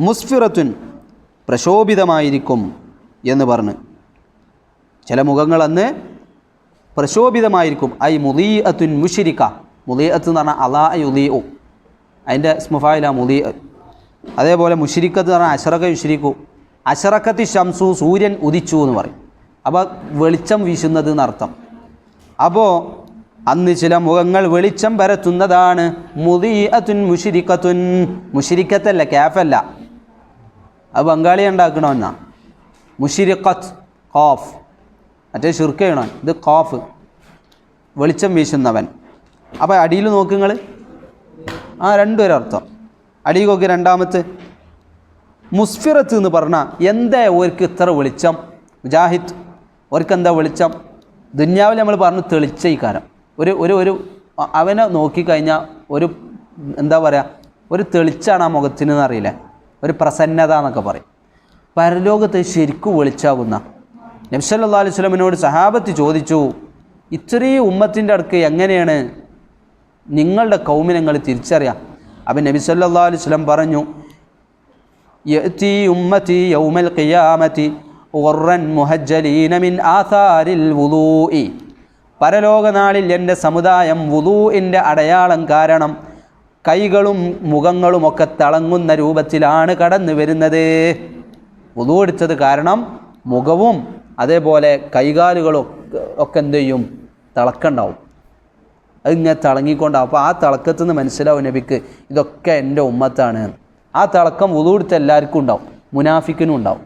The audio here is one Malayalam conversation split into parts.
മുസ്ഫിറത്തുൻ പ്രശോഭിതമായിരിക്കും എന്ന് പറഞ്ഞ്. ചില മുഖങ്ങൾ അന്ന് പ്രശോഭിതമായിരിക്കും. ഐ മുദീ അത്തുൻ മുഷിരിക്ക. മുദീ അത്ത് എന്ന് പറഞ്ഞാൽ അലാ ഉദീ ഒ അതിന്റെ സ്മുഫായില മുദീ. അതേപോലെ മുഷിരിക്കത്ത് എന്ന് പറഞ്ഞാൽ അഷറക്ക യുഷിരിക്കു. അഷറക്കത്തി ഷംസു സൂര്യൻ ഉദിച്ചു എന്ന് പറയും. അപ്പോൾ വെളിച്ചം വീശുന്നത് എന്നർത്ഥം അപ്പോൾ അന്ന് ചില മുഖങ്ങൾ വെളിച്ചം പരത്തുന്നതാണ് മുദീ അത്തുൻ മുഷിരിക്കത്തുൻ. മുഷിരിക്കത്തല്ല ക്യാഫല്ല അത് ബംഗാളി ഉണ്ടാക്കണമെന്നാ മുഷിരിക്കത്ത് ഖാഫ്. മറ്റേ ഷിർക്ക് ഇത് ഖാഫ്. വെളിച്ചം വീശുന്നവൻ. അപ്പോൾ അടിയിൽ നോക്കുങ്ങൾ ആ രണ്ടുപേരർത്ഥം. അടിയിൽ നോക്കി രണ്ടാമത്തെ. മുസ്ഫിറത്ത് എന്ന് പറഞ്ഞാൽ എന്താ ഓർക്ക് ഇത്ര വെളിച്ചം? മുജാഹിദ് ഓർക്ക് എന്താ വെളിച്ചം? ദുന്യാവിൽ നമ്മൾ പറഞ്ഞു തെളിച്ച ഈ കാരം ഒരു ഒരു ഒരു അവനെ നോക്കിക്കഴിഞ്ഞാൽ ഒരു എന്താ പറയുക ഒരു തെളിച്ചാണ് ആ മുഖത്തിന് എന്നറിയില്ലേ ഒരു പ്രസന്നത എന്നൊക്കെ പറയും. പരലോകത്ത് ശരിക്കും വെളിച്ചാകുന്ന. നബ്സല്ലാ അലൈഹി സ്വലമിനോട് സഹാബത്ത് ചോദിച്ചു ഇത്രയും ഉമ്മത്തിന്റെ അടുക്ക് എങ്ങനെയാണ് നിങ്ങളുടെ കൗമിനങ്ങൾ തിരിച്ചറിയാം? അപ്പം നബി അലൈഹി സ്വലം പറഞ്ഞു യൗമൽ ഖിയാമത്തി പരലോകനാളിൽ എന്റെ സമുദായം വുദൂഇന്റെ അടയാളം കാരണം കൈകളും മുഖങ്ങളുമൊക്കെ തിളങ്ങുന്ന രൂപത്തിലാണ് കടന്നു വരുന്നത്. എടുത്തത് കാരണം മുഖവും അതേപോലെ കൈകാലുകളും ഒക്കെ- എന്തു ചെയ്യും? തിളക്കുണ്ടാവും. അതിങ്ങനെ തിളങ്ങിക്കൊണ്ടാവും അപ്പോൾ ആ തിളക്കത്തുനിന്ന് മനസ്സിലാവും നബിക്ക് ഇതൊക്കെ എന്റെ ഉമ്മത്താണ്. ആ തിളക്കം ഉതുകൊടുത്ത് എല്ലാവർക്കും ഉണ്ടാവും. മുനാഫിക്കിനും ഉണ്ടാവും.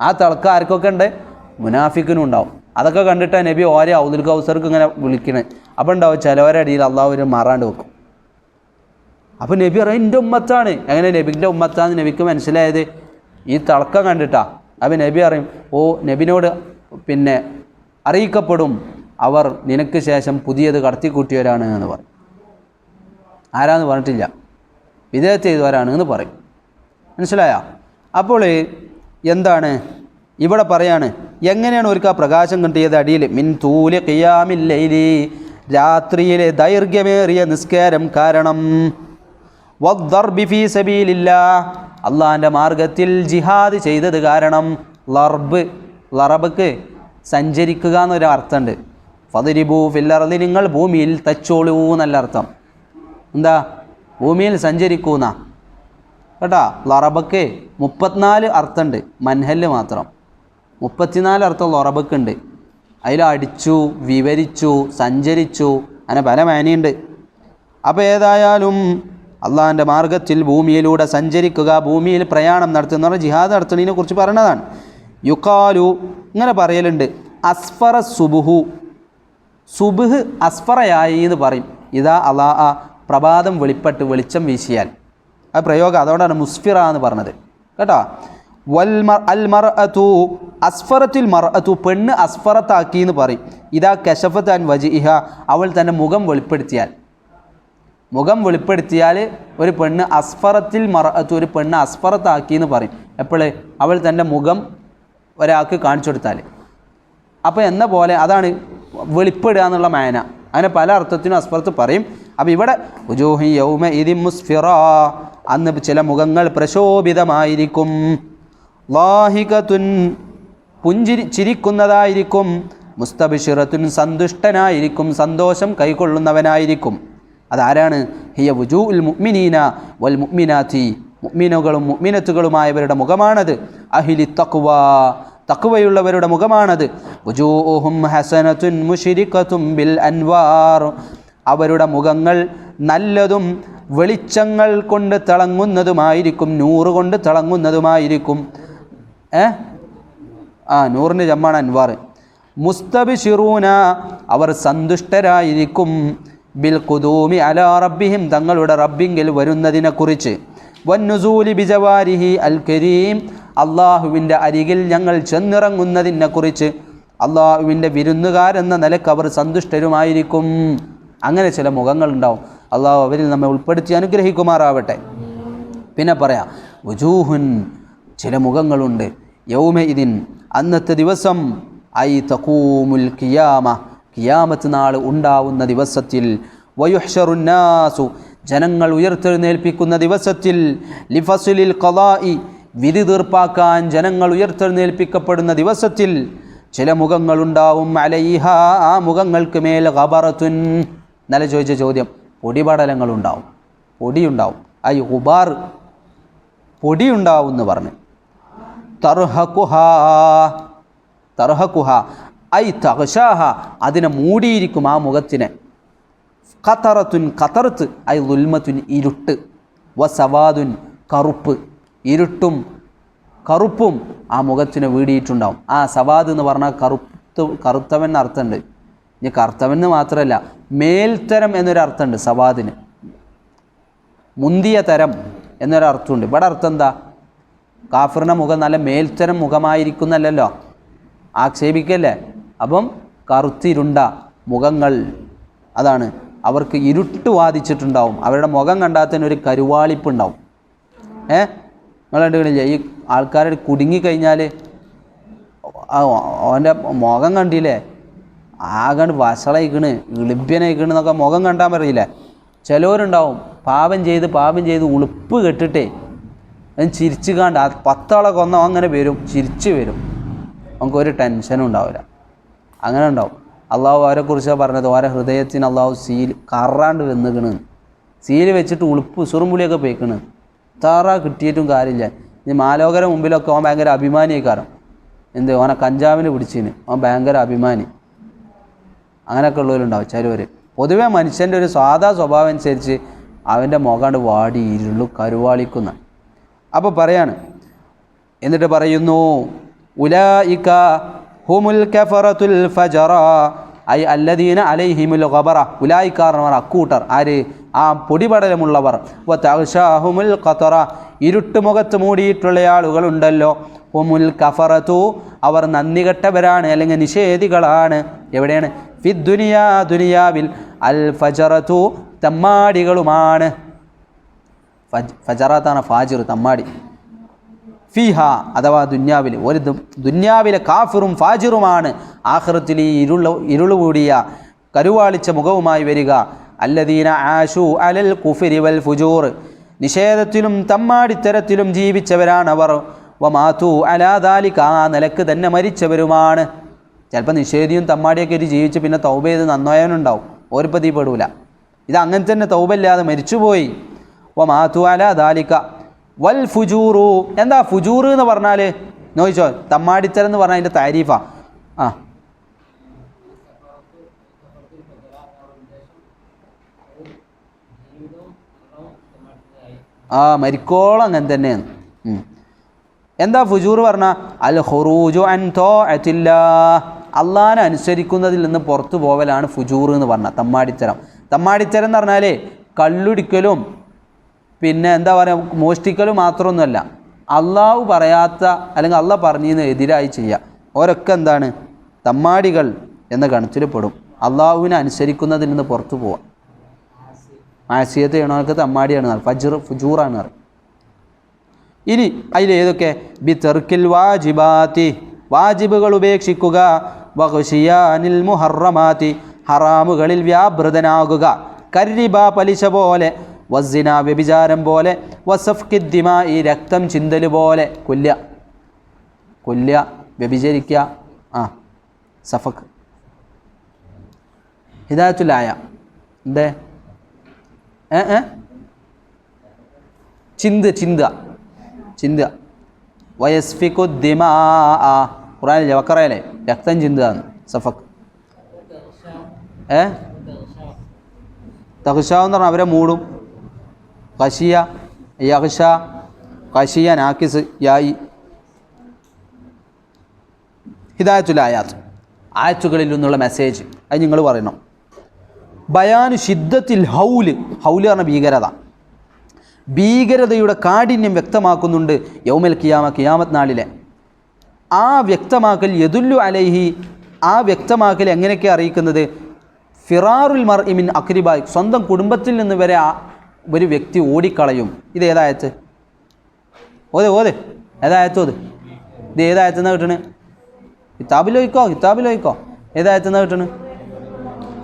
ആ തിളക്കം ആർക്കൊക്കെ ഉണ്ട്? മുനാഫിക്കിനും ഉണ്ടാവും. അതൊക്കെ കണ്ടിട്ടാണ് നബി ഓരോ ഔദുൽ കൗസർക്ക് ഇങ്ങനെ വിളിക്കണേ. അപ്പോൾ ഉണ്ടാവും ചിലവരടിയിൽ അള്ളാഹു മാറാണ്ട് വെക്കും. അപ്പോൾ നബി പറയും എന്റെ ഉമ്മത്താണ്. എങ്ങനെ നബിന്റെ ഉമ്മത്താന്ന് നബിക്ക് മനസ്സിലായത്? ഈ തിളക്കം കണ്ടിട്ടാ. അപ്പോൾ നബി പറയും ഓ നബിനോട് പിന്നെ അറിയിക്കപ്പെടും. അവർ നിനക്ക് ശേഷം പുതിയത് കടത്തിക്കൂട്ടിയവരാണ് എന്ന് പറയും. ആരാന്ന് പറഞ്ഞിട്ടില്ല. വിധേയ ചെയ്തവരാണ് എന്ന് പറയും. മനസ്സിലായ? അപ്പോൾ എന്താണ്? ഇവിടെ പറയാണ് എങ്ങനെയാണ് അവർക്ക് ആ പ്രകാശം കിട്ടിയത് അടിയിൽ? മിൻ തൂൽ കിയാമില്ലൈലി രാത്രിയിലെ ദൈർഘ്യമേറിയ നിസ്കാരം കാരണം അള്ളാഹിന്റെ മാർഗത്തിൽ ജിഹാദ് ചെയ്തത് കാരണം ലർബ് ലറബക്ക് സഞ്ചരിക്കുക എന്നൊരു അർത്ഥമുണ്ട്. ഫതിരിബു ഫില്ലറലി നിങ്ങൾ ഭൂമിയിൽ തച്ചോളൂ എന്നല്ല അർത്ഥം എന്താ? ഭൂമിയിൽ സഞ്ചരിക്കൂന്ന? കേട്ടാ ലറബക്ക് മുപ്പത്തിനാല് അർത്ഥമുണ്ട്. മൻഹൽ മാത്രം. മുപ്പത്തിനാല് അർത്ഥം ലറബക്ക് ഉണ്ട് അതിൽ അടിച്ചു വിവരിച്ചു സഞ്ചരിച്ചു അങ്ങനെ പല മേനയുണ്ട്. അപ്പോൾ ഏതായാലും അള്ളാഹിന്റെ മാർഗത്തിൽ ഭൂമിയിലൂടെ സഞ്ചരിക്കുക ഭൂമിയിൽ പ്രയാണം നടത്തുന്ന പറഞ്ഞാൽ ജിഹാദ് നടത്തുന്നതിനെ കുറിച്ച് പറയുന്നതാണ് യുക്കാലു ഇങ്ങനെ പറയലുണ്ട്. അസ്ഫറ സുബുഹു. സുബുഹ് അസ്ഫറയായി എന്ന് പറയും. ഇതാ അലാ പ്രഭാതം വെളിപ്പെട്ട് വെളിച്ചം വീശിയാൽ. ആ പ്രയോഗം അതുകൊണ്ടാണ് മുസ്ഫിറ എന്ന് പറഞ്ഞത്. കേട്ടോ? വൽ മർ അൽ മർ അതു അസ്ഫറത്തിൽ മർ അതു പെണ്ണ് അസ്ഫറത്താക്കി എന്ന് പറയും. ഇതാ കശഫത്ത് വജി വജിഹ അവൾ തന്റെ മുഖം വെളിപ്പെടുത്തിയാൽ. മുഖം വെളിപ്പെടുത്തിയാൽ ഒരു പെണ്ണ് അസ്ഫറത്തിൽ മറ ഒരു പെണ്ണ് അസ്ഫറത്താക്കി എന്ന് പറയും. എപ്പോൾ അവൾ തന്റെ മുഖം ഒരാൾക്ക് കാണിച്ചു കൊടുത്താൽ അപ്പോൾ എന്ന പോലെ അതാണ് വെളിപ്പെടുക എന്നുള്ള മേന. അങ്ങനെ പല അർത്ഥത്തിനും അസ്ഫറത്ത് പറയും. അപ്പോൾ ഇവിടെ ഉജൂഹി യൗമ ഇതി മുസ്ഫിറ അന്ന് ചില മുഖങ്ങൾ പ്രശോഭിതമായിരിക്കും. ലാഹികത്തുൻ പുഞ്ചിരി ചിരിക്കുന്നതായിരിക്കും. മുസ്തബിഷിറത്തുൻ സന്തുഷ്ടനായിരിക്കും. സന്തോഷം കൈക്കൊള്ളുന്നവനായിരിക്കും. അതാരാണ്? ഹിയ വുജു ഉൽ മുഅ്മിനീന വൽ മുഅ്മിനാത്തി മുഅ്മിനുകളും മുഅ്മിനത്തുകളുമായവരുടെ മുഖമാണത്. അഹിലി തഖ്വ തഖ്വയുള്ളവരുടെ മുഖമാണത്. വുജൂഹും ഹസനത്തുൻ മുഷിരിക്കത്തും ബിൽ അൻവാർ. അവരുടെ മുഖങ്ങൾ നല്ലതും വെളിച്ചങ്ങൾ കൊണ്ട് തിളങ്ങുന്നതുമായിരിക്കും നൂറ് കൊണ്ട് തിളങ്ങുന്നതുമായിരിക്കും. ഏ? ആ നൂറിന് ജമ്മാണ് അൻവാർ. മുസ്തബിഷിറൂന അവർ സന്തുഷ്ടരായിരിക്കും. ബിൽ കുദൂമി അലാ റബ്ബിഹിം തങ്ങളുടെ റബ്ബിങ്കിൽ വരുന്നതിനെക്കുറിച്ച്. വന്നുസൂലി ബിജവാരിഹി അൽ കരീം അള്ളാഹുവിന്റെ അരികിൽ ഞങ്ങൾ ചെന്നിറങ്ങുന്നതിനെ ചെന്നിറങ്ങുന്നതിനെക്കുറിച്ച്. അള്ളാഹുവിന്റെ വിരുന്നുകാരെന്ന നിലയ്ക്ക് അവർ സന്തുഷ്ടരുമായിരിക്കും. അങ്ങനെ ചില മുഖങ്ങളുണ്ടാവും. അള്ളാഹു അവരിൽ നമ്മെ ഉൾപ്പെടുത്തി അനുഗ്രഹിക്കുമാറാവട്ടെ. പിന്നെ പറയാം വുജൂഹുൻ ചില മുഖങ്ങളുണ്ട്. യൗമ ഇതിൻ അന്നത്തെ ദിവസം ഐ തക്കൂമുൽ കിയാമ കിയാമത്ത് നാൾ ഉണ്ടാവുന്ന ദിവസത്തിൽ വയുഹ്ഷറുന്നാസു ജനങ്ങൾ ഉയർത്തെഴുന്നേൽപ്പിക്കുന്ന ദിവസത്തിൽ ലിഫസുലിൽ കലായി വിധി തീർപ്പാക്കാൻ ജനങ്ങൾ ഉയർത്തെഴുന്നേൽപ്പിക്കപ്പെടുന്ന ദിവസത്തിൽ ചില മുഖങ്ങളുണ്ടാവും അലൈഹ ആ മുഖങ്ങൾക്ക് മേൽ ഖബറത്തുൻ. ഇന്നലെ ചോദിച്ച ചോദ്യം പൊടിപടലങ്ങളുണ്ടാവും പൊടിയുണ്ടാവും. ഐ ഉബാർ പൊടിയുണ്ടാവും എന്ന് പറഞ്ഞു. തർഹക്കുഹ തർഹക്കുഹ ഐ തഹഷാഹ അതിനെ മൂടിയിരിക്കും ആ മുഖത്തിനെ. ഖത്തറത്തുൻ ഖത്തറത്ത് ഐ ദുൽമത്തുൻ ഇരുട്ട്. സവാദുൻ കറുപ്പ്. ഇരുട്ടും കറുപ്പും ആ മുഖത്തിനെ വീടിയിട്ടുണ്ടാവും. ആ സവാദ് എന്ന് പറഞ്ഞാൽ കറുത്ത് കറുത്തവൻ അർത്ഥമുണ്ട്. ഇനി കറുത്തവൻ എന്ന് മാത്രമല്ല മേൽത്തരം എന്നൊരു അർത്ഥമുണ്ട് സവാദിന്. മുന്തിയ തരം എന്നൊരർത്ഥമുണ്ട് ഇവിടെ അർത്ഥം എന്താ? കാഫറിന്റെ മുഖം നല്ല മേൽത്തരം മുഖമായിരിക്കുന്നല്ലോ ആക്ഷേപിക്കല്ലേ? അപ്പം കറുത്തിരുണ്ട മുഖങ്ങൾ അതാണ്. അവർക്ക് ഇരുട്ട് വാദിച്ചിട്ടുണ്ടാവും. അവരുടെ മുഖം കണ്ടാൽ തന്നെ ഒരു കരുവാളിപ്പുണ്ടാവും. ഏ? നിങ്ങൾ കണ്ടുകഴിഞ്ഞില്ലേ ഈ ആൾക്കാരെ കുടുങ്ങിക്കഴിഞ്ഞാൽ അവന്റെ മുഖം കണ്ടില്ലേ? ആകണ്ട് വസളയിക്കണ് ഇളിബ്യനയിക്കണ് എന്നൊക്കെ മുഖം കണ്ടാൽ പറയില്ലേ? ചിലവരുണ്ടാവും. പാപം ചെയ്ത് പാപം ചെയ്ത് ഉളുപ്പ് കെട്ടിട്ടേ അവൻ ചിരിച്ചു കാണ്ട് പത്താളെ കൊന്ന അങ്ങനെ വരും ചിരിച്ച് വരും. നമുക്കൊരു ടെൻഷനും ഉണ്ടാവില്ല. അങ്ങനെ ഉണ്ടാവും അള്ളാഹു അവരെക്കുറിച്ചാണ് പറഞ്ഞത് ഓരോ ഹൃദയത്തിന് അള്ളാഹു സീൽ കറാണ്ട് വന്നിക്കണ്. സീൽ വെച്ചിട്ട് ഉളുപ്പ് സുറുമ്പുളിയൊക്കെ പേക്കണ്. താറ കിട്ടിയിട്ടും കാര്യമില്ല. ഇനി മാലോകര മുമ്പിലൊക്കെ അവൻ ഭയങ്കര അഭിമാനിയേക്കാരം. എന്ത് ഓനെ കഞ്ചാവിന് പിടിച്ചിന്. അവൻ ഭയങ്കര അഭിമാനി. അങ്ങനെയൊക്കെ ഉള്ളവരുണ്ടാവും ചിലവർ പൊതുവേ മനുഷ്യന്റെ ഒരു സാധാ സ്വഭാവം അനുസരിച്ച് അവന്റെ മുഖാണ്ട് വാടി ഇരുള്ളു കരുവാളിക്കുന്ന. അപ്പോൾ പറയാണ് എന്നിട്ട് പറയുന്നു ഉലായിക ഹുമുൽ കഫറത്തുൽ ഫജറ ഐ അല്ലദീന അലൈഹിമുൽ ഖബറ ഉലായിക്കാരനവർ അക്കൂട്ടർ ആര്? ആ പൊടിപടലമുള്ളവർ. വ ഖത്തറ ഖതറ ഇരുട്ട് മുഖത്ത് മൂടിയിട്ടുള്ള ആളുകളുണ്ടല്ലോ. ഹുമുൽ കഫറത്തു അവർ നന്ദി കെട്ടവരാണ് അല്ലെങ്കിൽ നിഷേധികളാണ്. എവിടെയാണ്? ഫി ദുനിയാ ദുനിയാവിൽ. അൽ ഫജറത്തു തമ്മാടികളുമാണ്. ഫജ് ഫജറാത്താണ് ഫാജിർ തമ്മാടി. ഫിഹ അഥവാ ദുന്യാവിൽ ഒരു ദുന്യാവിലെ കാഫിറും ഫാജിറുമാണ് ആഹ്റത്തിൽ ഈ ഇരുള ഇരുളുകൂടിയ കരുവാളിച്ച മുഖവുമായി വരിക. അല്ലദീന ആഷു അലൽ കുഫിരി വൽ ഫുജൂർ. നിഷേധത്തിലും തമ്മാടിത്തരത്തിലും ജീവിച്ചവരാണവർ. വമാതു അലാദാലിക്ക ആ നിലയ്ക്ക് തന്നെ മരിച്ചവരുമാണ്. ചിലപ്പോൾ നിഷേധിയും തമ്മാടിയൊക്കെ ഒരു ജീവിച്ച് പിന്നെ തൗബ ചെയ്ത് നന്നായവനുണ്ടാവും. ഓരിപ്പതി പെടൂല ഇത് അങ്ങനെ തന്നെ തൗബല്ലാതെ മരിച്ചുപോയി. വമാതു അലാദാലിക വൽ ഫുജൂറു. എന്താ ഫുജൂർ എന്ന് പറഞ്ഞാൽ നോയിച്ചോ തമ്മാടിച്ചൽ എന്ന് പറഞ്ഞാൽ അതിന്റെ താരീഫാ. ആ. ആ മരിക്കോളം അങ്ങനെ തന്നെയാണ്. എന്താ ഫുജൂർ പറഞ്ഞ? അൽ ഹുറൂജു അൻ തോ അറ്റില്ല അള്ളാനെ അനുസരിക്കുന്നതിൽ നിന്ന് പുറത്തു പോവലാണ് ഫുജൂർ എന്ന് പറഞ്ഞ തമ്മാടിച്ചരം തമ്മാടിച്ചരം എന്ന് പറഞ്ഞാൽ കള്ളുടിക്കലും പിന്നെ എന്താ പറയുക മോഷ്ടിക്കലും മാത്രമൊന്നുമല്ല. അള്ളാഹു പറയാത്ത അല്ലെങ്കിൽ അള്ള പറഞ്ഞതിന് എതിരായി ചെയ്യുക ഓരൊക്കെ എന്താണ്? തമ്മാടികൾ എന്ന ഗണത്തിൽ പെടും. അള്ളാഹുവിനെ അനുസരിക്കുന്നതിൽ നിന്ന് പുറത്തു പോവാം. മാസിയത്ത് ചെയ്യണവർക്ക് തമ്മാടിയാണ് ഫജർ ഫുജൂറാണ് ഇനി അതിൽ ഏതൊക്കെ ബി തെർക്കിൽ വാജിബാത്തി. വാജിബുകൾ ഉപേക്ഷിക്കുക. വഹുഷിയാനിൽ മുഹറമാത്തി. ഹറാമുകളിൽ വ്യാപൃതനാകുക. കരിബ പലിശ പോലെ വസിന വ്യഭിചാരം പോലെ വസഫ്കിദ്ദിമ ഈ രക്തം ചിന്തൽ പോലെ. കൊല്ലുക. കൊല്ലുക വ്യഭിചരിക്കുക. ആ സഫക്ക് ഹിദായത്തുലായ എന്തേ? ഏ ഏ? ചിന്ത ചിന്ത ചിന്ത വയസ്ഫിക്കു ദിമാ. ഖുറാനിലെ വക്കറയല്ലേ? രക്തം ചിന്തതാണ് സഫക്. ഏ? തഹുഷാവെന്ന് പറഞ്ഞാൽ അവരെ മൂടും. കഷിയ യഹ്ഷ ഖശിയ നാക്കിസ് യായി. ഹിദായത്തുൽ ആയാത്ത്. ആയത്തുകളിൽ നിന്നുള്ള മെസ്സേജ് അത് നിങ്ങൾ പറയണം. ബയാനു ശിദ്ധത്തിൽ ഹൗൽ ഹൗൽ പറഞ്ഞ ഭീകരത. ഭീകരതയുടെ കാഠിന്യം വ്യക്തമാക്കുന്നുണ്ട് യൗമൽ കിയാമ കിയാമത് നാളിലെ. ആ വ്യക്തമാക്കൽ യദുല്ലു അലൈഹി ആ വ്യക്തമാക്കൽ എങ്ങനെയൊക്കെ അറിയിക്കുന്നത്? ഫിറാറുൽ മർ ഇമിൻ അക്രിബായ്. സ്വന്തം കുടുംബത്തിൽ നിന്ന് വരെ ഒരു വ്യക്തി ഓടിക്കളയും. ഇത് ഏതായത്ത് ഓതെ ഓതെ. ഏതായത്തോത് ഇത് ഏതായത്തുനിന്ന് കിട്ടണ്? കിതാബിൽ ചോദിക്കോ ഏതായത്തുനിന്ന് കിട്ടണ്?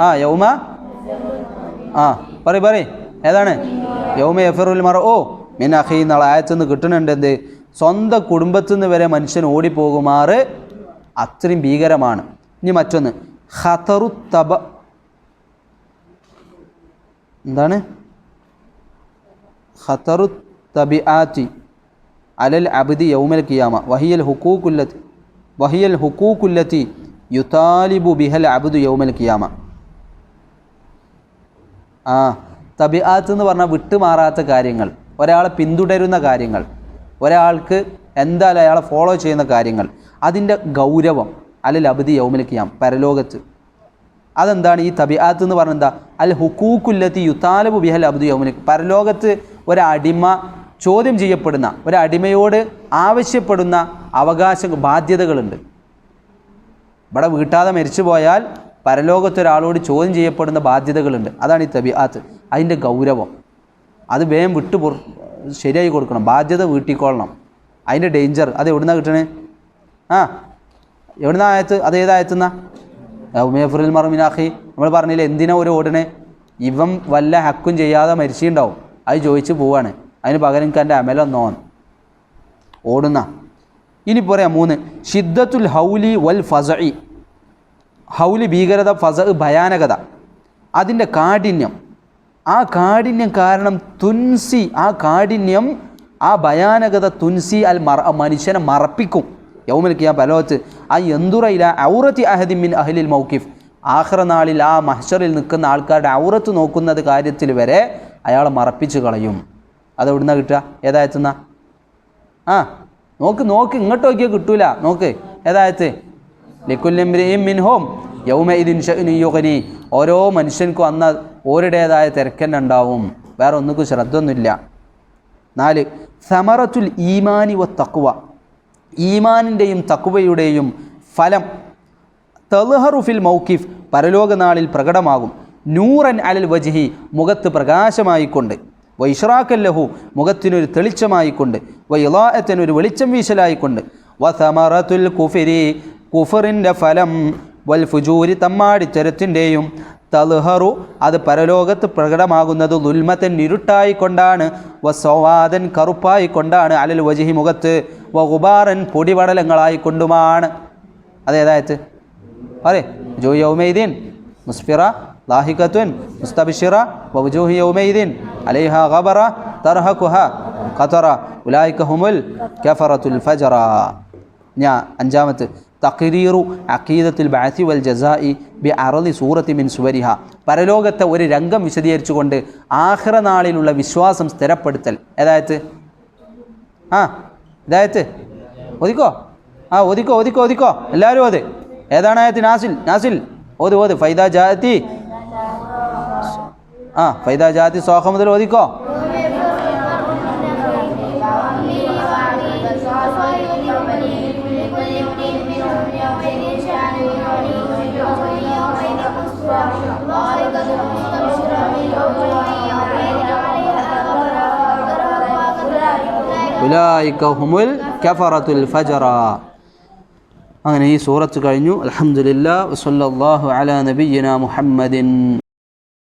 ആ യൗമ? ആ പറയും പറയും. ഏതാണ്? യൗമ എഫറുൽ മറ. ഓ മിൻ അഹി എന്നുള്ള ആയത്തുനിന്ന് എന്ത്? സ്വന്തം കുടുംബത്തിൽ നിന്ന് വരെ മനുഷ്യൻ ഓടിപ്പോകുമാറ് അത്രയും ഭീകരമാണ്. ഇനി മറ്റൊന്ന്. ഖതറു തബ എന്താണ്? ഖതറു തബിആത്തി അലൽ അബ്ദി യൗമൽ കിയാമ വഹിയൽ ഹുക്കൂക്കുല്ലത്തി വഹിയൽ ഹുക്കൂക്കുല്ലത്തി യുതാലിബു ബിഹൽ അബ്ദു യൗമൽ കിയാമ ആ തബിആത്ത് എന്ന് പറഞ്ഞാൽ വിട്ടുമാറാത്ത കാര്യങ്ങൾ ഒരാളെ പിന്തുടരുന്ന കാര്യങ്ങൾ ഒരാൾക്ക് എന്തായാലും അയാളെ ഫോളോ ചെയ്യുന്ന കാര്യങ്ങൾ അതിന്റെ ഗൗരവം അലൽ അബ്ദി യൗമൽ കിയാം പരലോകത്ത്. അതെന്താണ്? ഈ തബിയാത്ത് എന്ന് പറഞ്ഞാൽ എന്താ? അൽ ഹുക്കൂക്കുല്ലത്തി യുത്താലബു ബിഹൽ അബ്ദു യൗമിൽ. പരലോകത്ത് ഒരടിമ ചോദ്യം ചെയ്യപ്പെടുന്ന ഒരടിമയോട് ആവശ്യപ്പെടുന്ന അവകാശ ബാധ്യതകളുണ്ട്. ഇവിടെ വീട്ടാതെ മരിച്ചു പോയാൽ പരലോകത്ത് ഒരാളോട് ചോദ്യം ചെയ്യപ്പെടുന്ന ബാധ്യതകളുണ്ട്. അതാണ് ഈ തബിയാത്ത് അതിന്റെ ഗൗരവം. അത് വേഗം വിട്ടു ശരിയായി കൊടുക്കണം. ബാധ്യത വീട്ടിക്കൊള്ളണം. അതിന്റെ ഡേഞ്ചർ. അത് എവിടുന്നാണ് കിട്ടണേ? ആ എവിടുന്നാ ആയത്ത് അത് ഏതായത്തുന്ന ഉമേഫുറിൽ മറുമിനാഖി നമ്മൾ പറഞ്ഞില്ല എന്തിനാ ഒരു ഓടണേ ഇവൻ വല്ല ഹക്കും ചെയ്യാതെ മരിച്ചിട്ടുണ്ടാവും. അത് ചോദിച്ച് പോവാണ്. അതിന് പകരം എനിക്ക് എന്റെ അമലൊന്നോൻ ഓടുന്ന. ഇനി പറയാം മൂന്ന്. ഷിദ്ദത്തുൽ ഹൗലി വൽ ഫസഇ. ഹൗലി ഭീകരത ഫസ ഭയാനകത. അതിന്റെ കാഠിന്യം. ആ കാഠിന്യം കാരണം തുൻസി ആ കാഠിന്യം ആ ഭയാനകത തുൻസി അൽ മറ മനുഷ്യനെ മറപ്പിക്കും. യൗമൽ കിയാ പലോത്ത്. ആ എന്തുറയില ഔറത്തി അഹദി മിൻ അഹ്ലിൽ മൗക്കിഫ് ആഖിറ നാളിൽ ആ മഹ്ഷറിൽ നിൽക്കുന്ന ആൾക്കാരുടെ ഔറത്ത് നോക്കുന്നത് കാര്യത്തിൽ വരെ അയാൾ മറപ്പിച്ച് കളയും. അത് എവിടുന്ന കിട്ടുക? ഏതായത്തുന്ന ആ നോക്ക് നോക്ക് ഇങ്ങോട്ട് നോക്കിയാൽ കിട്ടൂല. നോക്ക് ഏതായത്ത് മിൻ ഹോം യൗമ ഇതിൻ യുഗനി. ഓരോ മനുഷ്യൻക്കും അന്ന് ഓരുടേതായ തിരക്കന്നെ ഉണ്ടാവും. വേറെ ഒന്നിക്കും ശ്രദ്ധ ഒന്നുമില്ല നാല് സമറത്തുൽ ഈമാനി വ തക്കുവ ഈമാനിന്റെയും തക്കുവയുടെയും ഫലം തലഹറുഫിൽ മൗക്കിഫ് പരലോകനാളിൽ പ്രകടമാകും. നൂറൻ അലൽ വജിഹി മുഖത്ത് പ്രകാശമായിക്കൊണ്ട്. വൈഷ്റാക്കല്ലഹു മുഖത്തിനൊരു തെളിച്ചമായിക്കൊണ്ട്. വൈലായത്തിനൊരു വെളിച്ചം വീശലായിക്കൊണ്ട്. വസമറത്തുൽ സമറത്തുൽ കുഫിരി കുഫറിന്റെ ഫലം വൽ ഫുജൂരി തമ്മാടിച്ചരത്തിന്റെയും തൽഹറു അത് പരലോകത്ത് പ്രകടമാകുന്നത് ദുൽമത്തൻ ഇരുട്ടായിക്കൊണ്ടാണ് വ സവാദൻ കറുപ്പായിക്കൊണ്ടാണ് അലൽ വജിഹി മുഖത്ത് വ ഗുബാറൻ പൊടിപടലങ്ങളായിക്കൊണ്ടുമാണ് അതേതായത് അതെ ജോ യൗമൈദീൻ മുസ്ഫിറ ലാഹിഖത്തുൻ മുസ്തബിഷിറ വജൂഹി യൗമൈദീൻ അലൈഹ ഗബറ തർഹഖുഹ ഖതറ ഉലായിക്ക ഹുമുൽ കഫറത്തുൽ ഫജറ. ഞാ അഞ്ചാമത്ത് തഖരീറു അഖീദത്തിൽ ബാസി വൽ ജസായി ബി അറലി സൂറത്തി മിൻ സുവരിഹ. പരലോകത്തെ ഒരു രംഗം വിശദീകരിച്ചുകൊണ്ട് ആഖിറ നാളിലുള്ള വിശ്വാസം സ്ഥിരപ്പെടുത്തൽ. ഏതായത്? ആ ഇതായത് ഒതുക്കോ? ആ ഒതുക്കോ ഒതുക്കോ ഒതുക്കോ. എല്ലാവരും ഓത്. ഏതാണ് ആയത്ത്? നാസിൽ നാസിൽ. ഓത് ഓത്. ഫൈദ ജാതി ആ ഫൈദ ജാതി സോഹ മുതൽ ഓതിക്കോ? ഹുമുൽ കഫറത്തുൽ ഫജറ. അങ്ങനെ ഈ സൂറത്ത് കഴിഞ്ഞു. അൽഹംദുലില്ലാ വസല്ലല്ലാഹു അലാ നബിയ്യിന മുഹമ്മദിൻ.